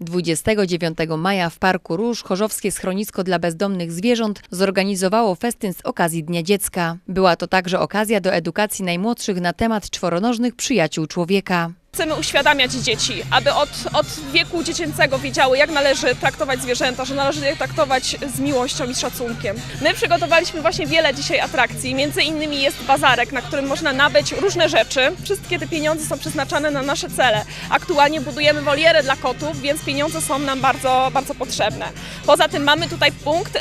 29 maja w Parku Róż Chorzowskie Schronisko dla Bezdomnych Zwierząt zorganizowało festyn z okazji Dnia Dziecka. Była to także okazja do edukacji najmłodszych na temat czworonożnych przyjaciół człowieka. Chcemy uświadamiać dzieci, aby od, od wieku dziecięcego wiedziały, jak należy traktować zwierzęta, że należy je traktować z miłością i szacunkiem. My przygotowaliśmy właśnie wiele dzisiaj atrakcji. Między innymi jest bazarek, na którym można nabyć różne rzeczy. Wszystkie te pieniądze są przeznaczane na nasze cele. Aktualnie budujemy wolierę dla kotów, więc pieniądze są nam bardzo, bardzo potrzebne. Poza tym mamy tutaj punkt y,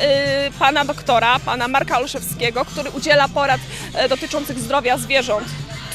pana doktora, pana Marka Olszewskiego, który udziela porad y, dotyczących zdrowia zwierząt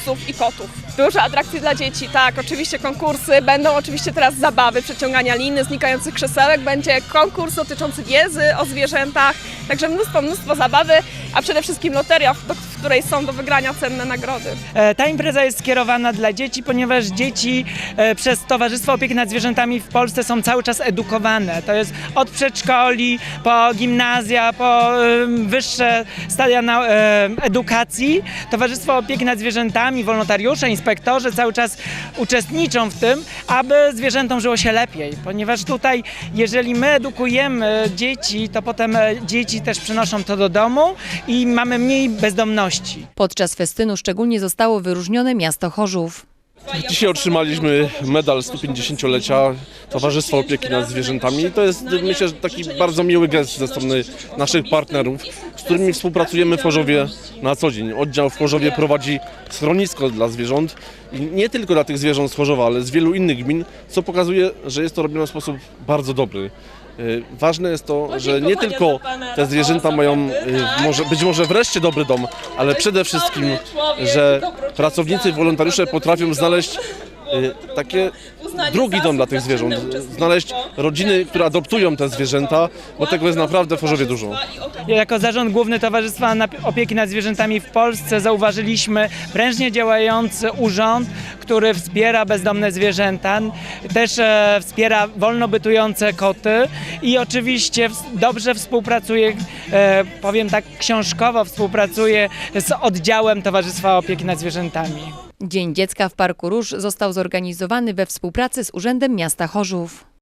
psów i kotów. Duże atrakcje dla dzieci, tak, oczywiście konkursy, będą oczywiście teraz zabawy, przeciągania liny, znikających krzesełek, będzie konkurs dotyczący wiedzy o zwierzętach, także mnóstwo, mnóstwo zabawy, a przede wszystkim loteria, której są do wygrania cenne nagrody. E, Ta impreza jest skierowana dla dzieci, ponieważ dzieci e, przez Towarzystwo Opieki nad Zwierzętami w Polsce są cały czas edukowane. To jest od przedszkoli, po gimnazja, po wyższe stadia e, edukacji. Towarzystwo Opieki nad Zwierzętami, wolontariusze, inspektorzy cały czas uczestniczą w tym, aby zwierzętom żyło się lepiej. Ponieważ tutaj, jeżeli my edukujemy dzieci, to potem dzieci też przynoszą to do domu i mamy mniej bezdomności. Podczas festynu szczególnie zostało wyróżnione miasto Chorzów. Dzisiaj otrzymaliśmy medal 150-lecia Towarzystwa Opieki nad Zwierzętami. To jest myślę, taki bardzo miły gest ze strony naszych partnerów, z którymi współpracujemy w Chorzowie na co dzień. Oddział w Chorzowie prowadzi schronisko dla zwierząt i nie tylko dla tych zwierząt z Chorzowa, ale z wielu innych gmin, co pokazuje, że jest to robione w sposób bardzo dobry. Y, Ważne jest to, że nie tylko te zwierzęta mają y, może, być może wreszcie dobry dom, ale przede wszystkim, że pracownicy, wolontariusze potrafią znaleźć y, takie drugi dom dla tych zwierząt, znaleźć rodziny, które adoptują te zwierzęta, bo tego jest naprawdę w Chorzowie dużo. Jako Zarząd Główny Towarzystwa Opieki nad Zwierzętami w Polsce zauważyliśmy prężnie działający urząd, który wspiera bezdomne zwierzęta, też e, wspiera wolno bytujące koty i oczywiście dobrze współpracuje, e, powiem tak książkowo współpracuje z oddziałem Towarzystwa Opieki nad Zwierzętami. Dzień Dziecka w Parku Róż został zorganizowany we współpracy z Urzędem Miasta Chorzów.